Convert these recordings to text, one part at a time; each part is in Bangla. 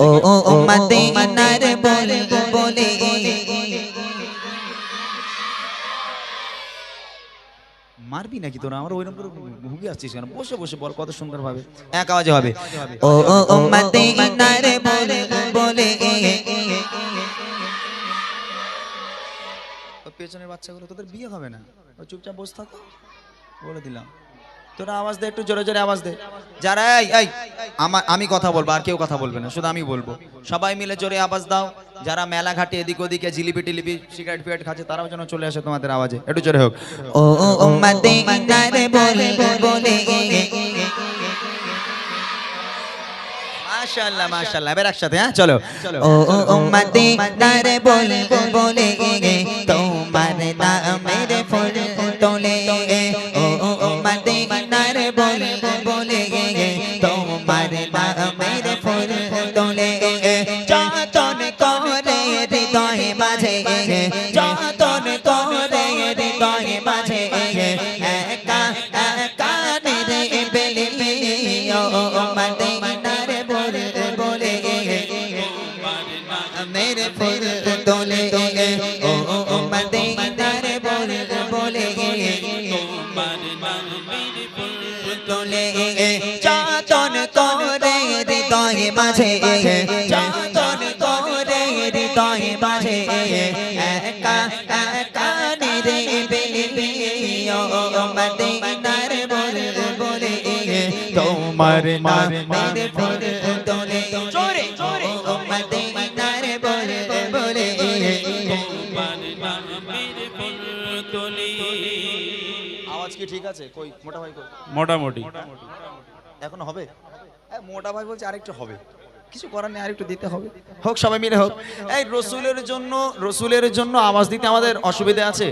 ও ও ও মদিনার বলে বলে মারবি নাকি তোরা আমার ওইরকম করে ভুগে আসছিস কেন বসে বসে বল কত সুন্দর ভাবে এক আওয়াজে হবে ও ও ও মদিনার বলে বলে পেছনের বাচ্চাগুলো তোদের বিয়ে হবে না চুপচাপ বসে থাকো বলে দিলাম তোরা আওয়াজ দে একটু জোরে জোরে আওয়াজ দে। যারা এই এই আমার আমি কথা বলব আর কেউ কথা বলবে না শুধু আমি বলব। সবাই মিলে জোরে আওয়াজ দাও। যারা মেলা ঘাটে এদিক ওদিকে জিলিপি টিলিপি সিগারেট ফিগারেট খাচ্ছে তারাও যেন চলে আসে তোমাদের আওয়াজে। একটু জোরে হোক। ও ও ও মদিনার বলে বলে মাশাআল্লাহ মাশাআল্লাহ। এবার একসাথে হ্যাঁ চলো। ও ও ও মদিনার বলে বলে। তোমার নামের ফুল তোলে। বলে মাঝে চাতন করে হৃদয় মাঝে একা একা নিরে বেলে মদিনার বলে বলে তোমার নাম মেরে ফুল তোলে জোরে জোরে। ও মদিনার বলে বলে আওয়াজ কি ঠিক আছে? কই মোটা ভাই কই? মোটামুটি। এখনও হবে? মোটা ভাই বলছে আরেকটু হবে। কিছু করার নেই, আরেকটু দিতে হবে। হোক, সবাই মিলে হোক। এই রসুলের জন্য রসুলের জন্য আওয়াজ দিতে আমাদের অসুবিধা আছে।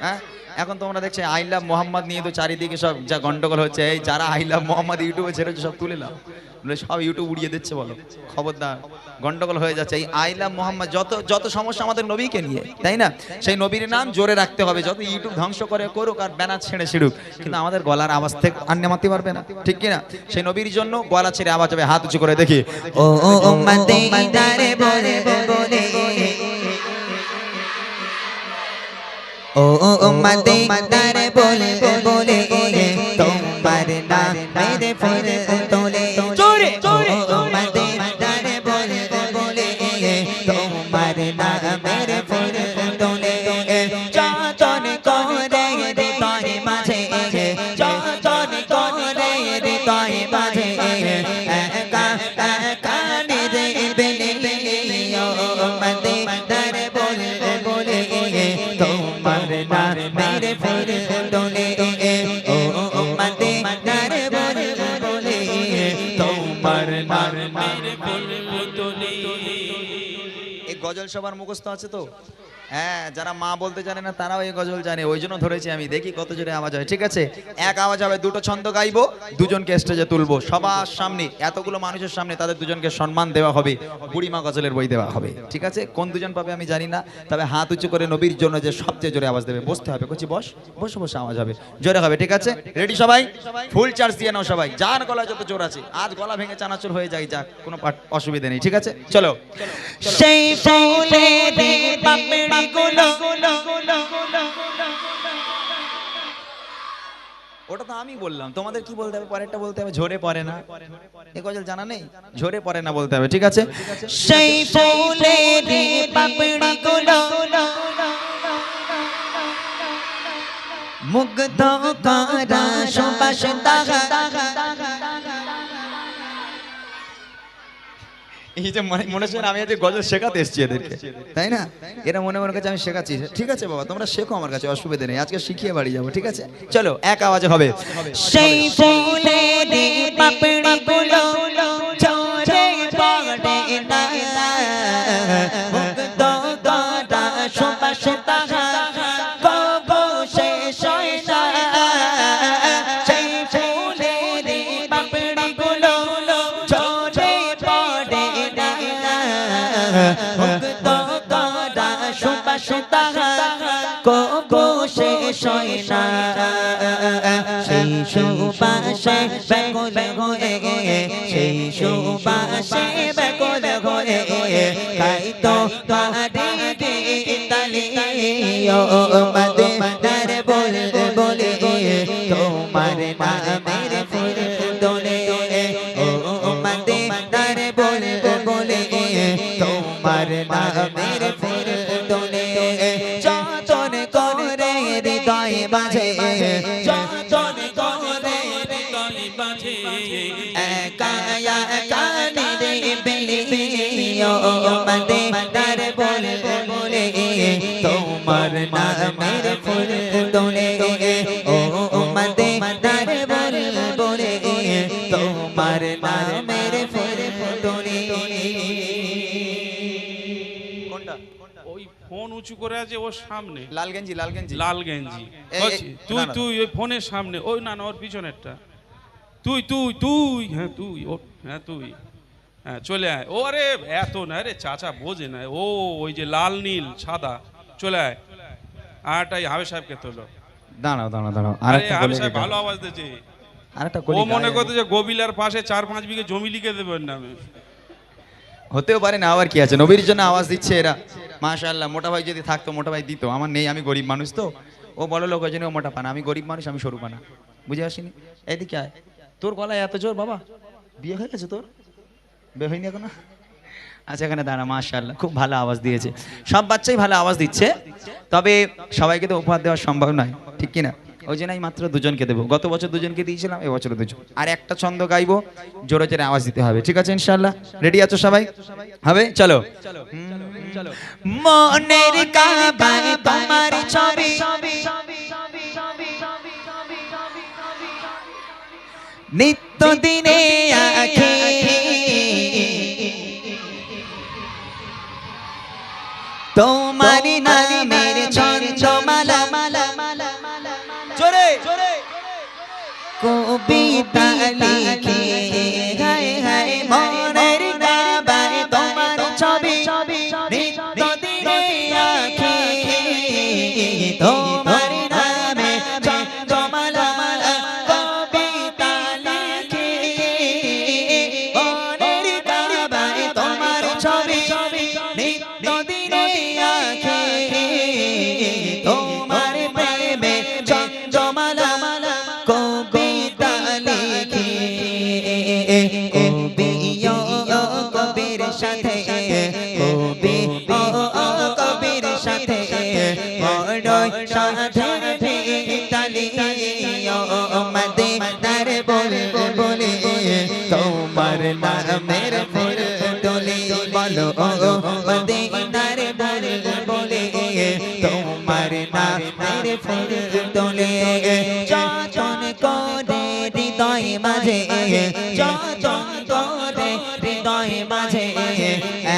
হ্যাঁ? এখন তোমরা দেখছ আই লাভ মোহাম্মদ নিয়ে তো চারিদিকে সব যা গন্ডগোল হচ্ছে, এই যারা আই লাভ মোহাম্মদ ইউটিউবে ছেড়েছে সব তুলে নাও। সব ইউটিউব উড়িয়ে দিচ্ছে, বলো। খবরদার, গন্ডগোল হয়ে যাচ্ছে। এই আই লাভ মোহাম্মদ যত যত সমস্যা আমাদের নবীকে নিয়ে, তাই না? সেই নবীর নাম জোরে রাখতে হবে, যত ইউটিউব ধ্বংস করে করুক আর ব্যানার ছেড়ে ছিড়ুক, কিন্তু আমাদের গলার আওয়াজ থেকে আর নেমাতে পারবে না, ঠিক কিনা? সেই নবীর জন্য গলা ছেড়ে আওয়াজ হবে, হাত উঁচু করে দেখি। ও ও ও ও ও মদিনার বলে বলে তোমার নাম মেরে ফুল তোলে এই গজল সবার মুখস্থ আছে তো? হ্যাঁ যারা মা বলতে জানে না, তারাও এই গজল জানে। ওই জন্য ধরেছি আমি। দেখি কত জোরে আওয়াজ হয়। ঠিক আছে? এক আওয়াজ হবে, দুটো ছন্দ গাইবো, দুজনকে স্টেজে তুলবো। সবার সামনে, এতগুলো মানুষের সামনে তাদের দুজনকে সম্মান দেওয়া হবে। বুড়িমা গজলের বই দেওয়া হবে। ঠিক আছে? কোন দুজন পাবে আমি জানি না। তবে হাত উঁচু করে নবীর জন্য যে সবচেয়ে জোরে আওয়াজ দেবে, বসতে হবে। কচি, বস। বসে বসে আওয়াজ হবে। জোরে হবে, ঠিক আছে? রেডি সবাই? ফুল চার্জ দিয়ে নাও সবাই। যার গলায় যত জোর আছে, আজ গলা ভেঙে চানাচুর হয়ে যায় যাক, কোনো অসুবিধা নেই। ঠিক আছে? চলো। সেই ওটা তো আমি বললাম। তোমাদের কি বলতে হবে? পরেরটা বলতে হবে, ঝরে পড়ে না। এ গজল জানা নেই? ঝরে পড়ে না বলতে হবে, ঠিক আছে? সেই ফুলের পাপড়ি গুলো। মুগ্ধ করা, সুবাস দাগা এই যে মনে হচ্ছে আমি আজ গজল শেখাতে এসেছি এদেরকে। তাই না? এরা মনে মনে কাছে আমি শেখাচ্ছি। ঠিক আছে বাবা, তোমরা শেখো আমার কাছে, অসুবিধা নেই। আজকে শিখিয়ে বাড়ি যাব, ঠিক আছে? চলো, এক আওয়াজে হবে। সেই ফুলের পাপড়ি সেই সুবাসে ব্যাকুল হয়ে সেই সুবাসে ব্যাকুল হয়ে তাই তো তাহারে তালি একা একা নিরিবিলি ও মদিনার বলে বলে তোমার নামের ফুল দোলে ও মদিনার বলে বলে তোমার নামের ফুল দোলে কোনটা? ওই ফোন উঁচু করে আছে ওর সামনে। লাল গেঞ্জি লাল গেঞ্জি। লাল গেঞ্জি। তুই। তুই ওই ফোনের সামনে ওই না না ওর পিছনেরটা। তুই তুই তুই হ্যাঁ তুই ও হ্যাঁ তুই। হ্যাঁ চলে আয়। ও আরে এত না রে চাচা বোঝে না। ও ওই যে লাল নীল সাদা। চলে আয়। আরটাই হাবে সাহেবকে তোলো। দাঁড়াও দাঁড়াও দাঁড়াও। আরে হাবে সাহেব ভালো আওয়াজ দিয়েছে। আরেকটা ও মনে করতে যে গোবিলার পাশে চার পাঁচ বিঘে জমি লিখে দেবে ওর নামে হতেও পারে না আবার কি আছে? নবীর জন্য আওয়াজ দিচ্ছে এরা। মাশাআল্লাহ মোটা ভাই যদি থাকতো মোটা ভাই দিত। আমার নেই আমি গরিব মানুষ তো। ও বড় লোক ওই জন্য ও মোটা পানা। আমি গরিব মানুষ আমি সরু পানা। বুঝে আসিনি? এদিকে আয়। তোর গলায় এত জোর বাবা? বিয়ে হয়ে গেছে তোর? বিয়ে হয়নি এখনও? আচ্ছা এখানে দাঁড়া মাশাআল্লাহ খুব ভালো আওয়াজ দিয়েছে। সব বাচ্চাই ভালো আওয়াজ দিচ্ছে তবে সবাইকে তো উপহার দেওয়া সম্ভব নয় ঠিক কি না ওই জন্য আমি মাত্র দুজনকে দেবো। গত বছর দুজনকে দিয়েছিলাম এবছর দুজন। আর একটা ছন্দ গাইবো জোরে জোরে আওয়াজ দিতে হবে ঠিক আছে ইনশাল্লাহ রেডি আছো সবাই? হবে? চলো। মনের কাবায় তোমার ছবি। নিত্য দিনে আখি তোমার নামের মালা জোরে কবিতা লিখে হৃদয় মাঝে করে হৃদয় মাঝে,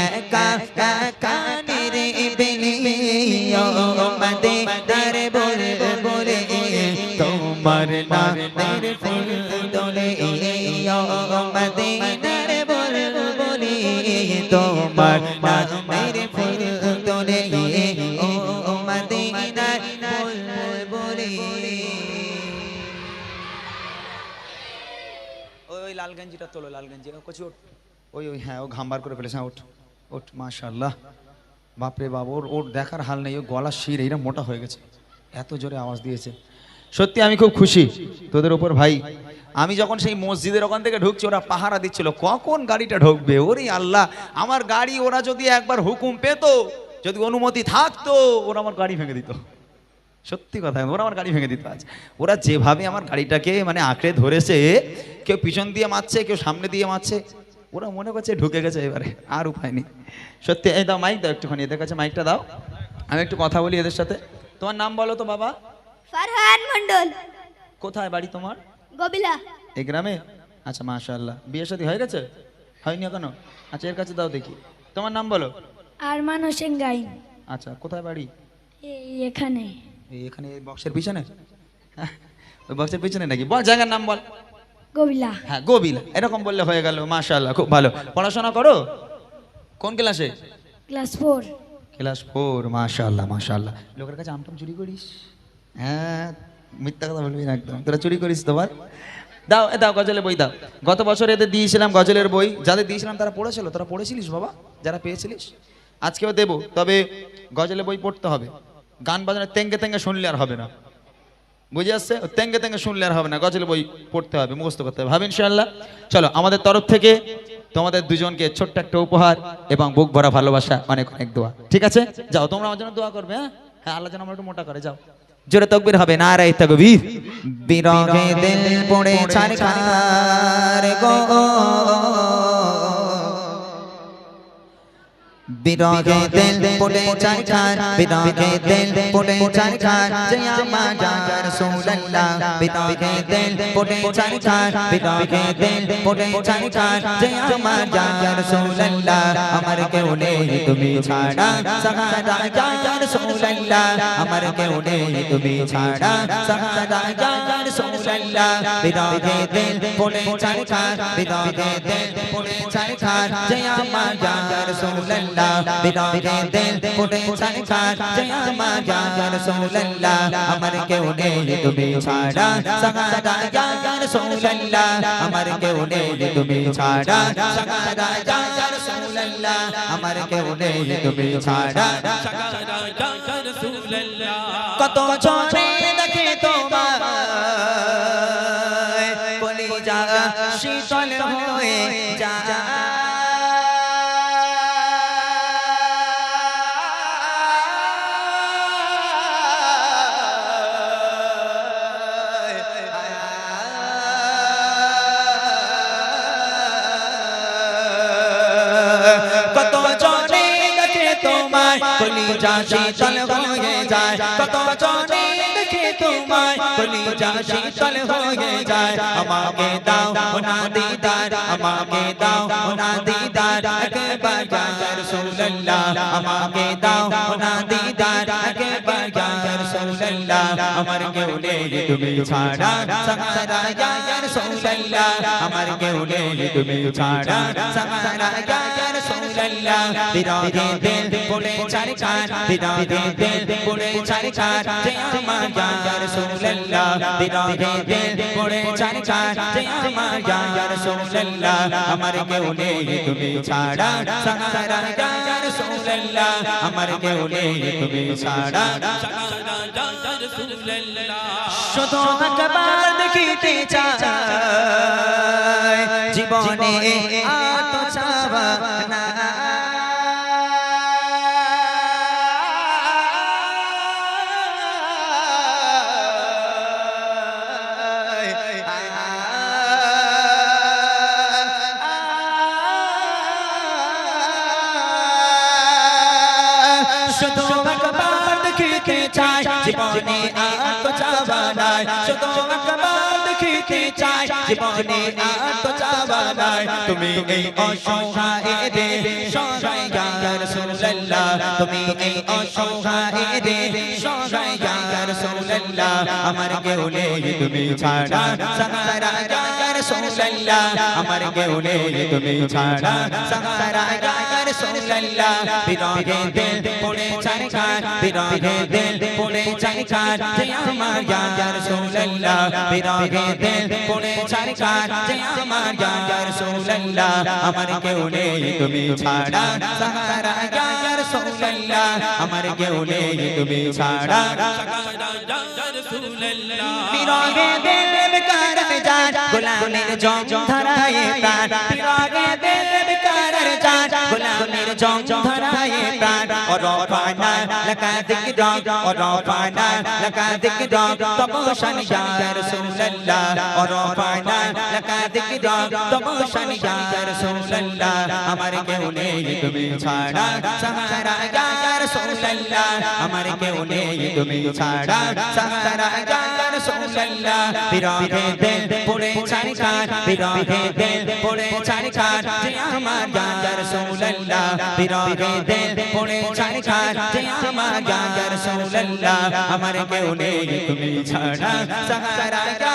একা একা মদিনার বলে বলে তোমার নামের বলে বলে তোমার নামের ফুল লাল গেঞ্জিটা তোলো লাল গেঞ্জি কচি ওঠ। ওই ওই হ্যাঁ ও ঘামবার করে ফেলেছে হ্যাঁ ওঠ ওঠ, মাশাআল্লাহ। বাপরে বাপ, ওর ওর দেখার হাল নেই ও গলা শির এইরা মোটা হয়ে গেছে, এত জোরে আওয়াজ দিয়েছে। সত্যি আমি খুব খুশি তোদের ওপর ভাই। আমি যখন সেই মসজিদের ওখান থেকে ঢুকছি, ওরা পাহারা দিচ্ছিল, কখন গাড়িটা ঢুকবে? ওরে আল্লাহ, আমার গাড়ি ওরা যদি একবার হুকুম পেত, যদি অনুমতি থাকতো, ওরা আমার গাড়ি ভেঙে দিত। সত্যি কথা ওরা আমার গাড়ি ভেঙে দিতে আজ। ওরা যেভাবে আমার গাড়িটাকে মানে আঁকড়ে ধরেছে কেউ পিছন দিয়ে মারছে কেউ সামনে দিয়ে মারছে ওরা মনে করছে ঢুকে গেছে এবারে আর উপায় নেই। সত্যি এই দাও মাইক দাও একটুখানি এদের কাছে মাইকটা দাও। আমি একটু কথা বলি এদের সাথে। তোমার নাম বলো তো বাবা। ফারহান মন্ডল কোথায় বাড়ি তোমার? গবিলা। এই গ্রামে? আচ্ছা মাশাআল্লাহ। বিয়ে শাদী হয়ে গেছে? হয়নি এখনও? আচ্ছা এর কাছে দাও দেখি। তোমার নাম বলো। আরমান হোসেন গাইন। আচ্ছা কোথায় বাড়ি? এই এখানে। এখানে বক্সের পিছনে? ওই বক্সের পিছনে নাকি? বল জায়গার নাম বল। গবিলা। হ্যাঁ গোবিলা। এরকম বললে হয়ে গেল মাশাআল্লাহ খুব ভালো। পড়াশোনা করো? কোন ক্লাসে? Class four. ক্লাস ফোর মাশাআল্লাহ মাশাআল্লাহ। লোকের কাছে আমটাম চুরি করিস? হ্যাঁ মিথ্যা কথা বলবি না একদম। তোরা চুরি করিস তোমার? দাও এ দাও গজলের বই দাও। গত বছর এদের দিয়েছিলাম গজলের বই। যাদের দিয়েছিলাম তারা পড়েছিল। তোরা পড়েছিলিস বাবা? যারা পেয়েছিলিস? আজকেও দেবো তবে গজলের বই পড়তে হবে। গান বাজানো তেঙ্গে তেঙ্গে শুনলে আর হবে না। বুঝে আসছে তেঙ্গে তেঙ্গে শুনলে আর হবে না। গজল বই পড়তে হবে, মুখস্থ করতে হবে। ভাবে ইনশাআল্লাহ। চলো, আমাদের তরফ থেকে তোমাদের দুজনকে ছোট্ট একটা উপহার এবং বুক ভরা ভালোবাসা, অনেক অনেক দোয়া। ঠিক আছে? যাও, তোমরা আমার জন্য দোয়া করবে হ্যাঁ? হ্যাঁ আল্লাহ যেন আমরা একটু মোটা করে, যাও। জোরে তকবির হবে না রাই তকবীর। বিরহে দিল পড়ে ছারখার গো। বিরহে দিল পড়ে ছারখার বিরহে দিল পড়ে ছারখার জয় আমার রাসূলুল্লাহ বিরহে দিল পড়ে ছারখার বিরহে দিল পড়ে ছারখার জয় আমার রাসূলুল্লাহ আমার কেউ নেই তুমি ছাড়া সাহারা রাসূলুল্লাহ আমার কেউ নেই তুমি ছাড়া সাহারা রাসূলুল্লাহ বিরহে দিল পড়ে ছারখার বিরহে দিল পড়ে ছারখার জয় আমার রাসূলুল্লাহ বিরহে দিল পড়ে ছারখার জয় আমার রাসূলুল্লাহ আমার কেউ নেই তুমি ছাড়া সাহারা ইয়া রাসূলুল্লাহ আমার কেউ নেই তুমি ছাড়া সাহারা ইয়া রাসূলুল্লাহ আমার কেউ নেই তুমি ছাড়া কত চরে দেখে তোমার কলিজা শীতল হয়ে কত চরে দেখে তোমার কলিজা শীতল কলিজা শীতল হয়ে যায়, আমাকে দাও না দিদার, আমাকে দাও না দিদার, একবার রাসূলুল্লাহ, আমাকে দাও না দিদার, একবার রাসূলুল্লাহ, আমার কেউ নেই তুমি ছাড়া সাহারা ইয়া রাসূলুল্লাহ, আমার কেউ নেই তুমি ছাড়া সাহারা ইয়া রাসূলুল্লাহ বিরহে দিল পড়ে চারকার বিরহে দিল পড়ে চারকার জয় আমার ইয়া রাসূলুল্লাহ বিরহে দিল পড়ে চারকার জয় আমার ইয়া রাসূলুল্লাহ আমার কেউ নেই তুমি ছাড়া সাহারা ইয়া রাসূলুল্লাহ আমার কেউ নেই তুমি ছাড়া দেখিতে জীবনে আর চাওয়া না শুধু একবার দেখিতে চাই জীবনে আর তো চাওয়া নাই শুধু একবার দেখিতে চাই জীবনে আর তো চাওয়া নাই তুমি এই অসহায় রে সহায় ইয়া রাসূলুল্লাহ তুমি এই অসহায় রে সহায় ইয়া রাসূলুল্লাহ আমার কেউ নেই, তুমি ছাড়া। সাহারা ইয়া রাসূলুল্লাহ আমার কেউ নেই, তুমি ছাড়া। সাহারা ইয়া রাসূলুল্লাহ বিরহে দিল পড়ে চারকার বিরহে দিল পড়ে চারকার জয় আমার ইয়া রাসূলুল্লাহ। বিরহে দিল পড়ে চারকার জয় আমার ইয়া রাসূলুল্লাহ। আমার কেউ নেই, তুমি ছাড়া। সাহারা ইয়া রাসূলুল্লাহ। আমার কেউ নেই, তুমি ছাড়া। বিরহে দিল বেকার যান গোলামের জং ধরায়ে প্রাণ। বিরহে দিল জং ধরায়ে প্রাণ। অরফানা লাকা যিকরা অরফানা লাকা যিকরা তবশান ইয়া রাসূলুল্লাহ অরফানা তবশান ইয়া রাসূলুল্লাহ আমার কেউ নেই, তুমি ছাড়া। সাহারা ইয়া রাসূলুল্লাহ আমার কেউ নেই তুমি ছাড়া সাহারা ইয়া রাসূলুল্লাহ বিরহে দিল পড়ে চারকার বিরহে দিল পড়ে চারকার যে আমার ইয়া রাসূলুল্লাহ বিরহে দিল পড়ে চারকার যে আমার ইয়া রাসূলুল্লাহ আমার কেউ নেই তুমি ছাড়া সাহারা ইয়া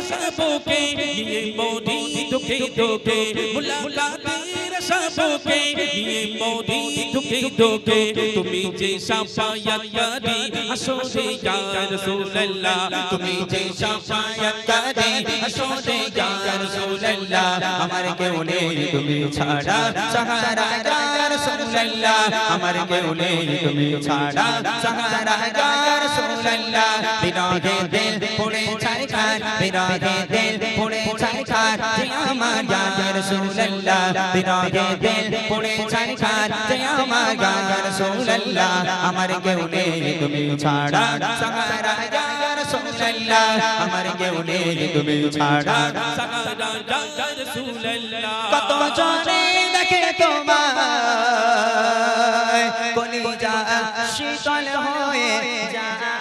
মুলাকাতের সবকে নিয়ে মোদি ধুকে ধুকে মুলাকাতের সবকে নিয়ে মোদি ধুকে ধুকে তুমি যে সাফায়াতকারী আসরে ইয়া রাসূলুল্লাহ। তুমি যে সাফায়াতকারী আসরে ইয়া রাসূলুল্লাহ। আমার কেউ নেই তুমি ছাড়া, সাহারা রাসূলুল্লাহ। আমার কেউ নেই তুমি ছাড়া, সাহারা রাসূলুল্লাহ। বিনা বিরহে দিল পড়ে বিরহে দিল পড়ে ছাই খান যে আমার ইয়া রাসূলুল্লাহ। কেউ নেই তুমি ছাড়া। আমার কেউ নেই তুমি ছাড়া। কত জনে দেখে তোমায়। শীতল হয়ে যায়।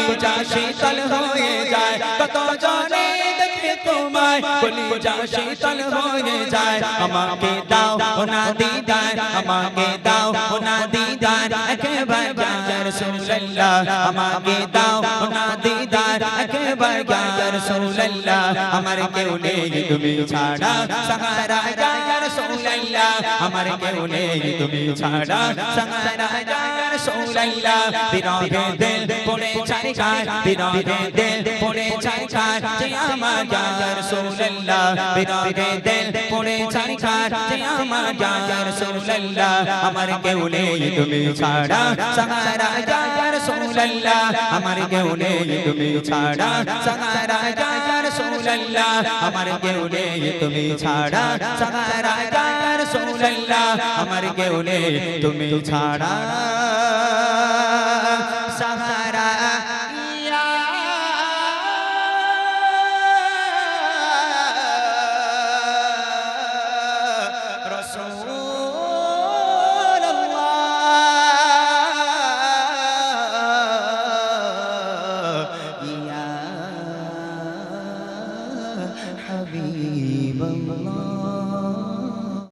কলিজা শীতল হয়ে যায় কত জনে দেখে তোমায় কলিজা শীতল হয়ে যায়। আমাকে দাও ওনা দিদার, আমাকে দাও ওনা দিদার, একবার ইয়া রাসূলুল্লাহ আমাকে দাও ওনা দিদার, একবার ইয়া রাসূলুল্লাহ আমার কেউ নেই তুমি ছাড়া, সাহারা রাসূলুল্লাহ আমার কেউ নেই, তুমি ছাড়া রাসূলুল্লাহ বিরহে দিল, পড়ে দিল, পড়ে বিরহে দিল, পড়ে যে আমার কেউ নেই, তুমি ছাড়া ইয়া রাসূলুল্লাহ, আমার কেউ নেই তুমি ছাড়া সাহারা ইয়া রাসূলুল্লাহ, আমার কেউ নেই তুমি ছাড়া সাহারা ইয়া রাসূলুল্লাহ, আমার কেউ নেই তুমি ছাড়া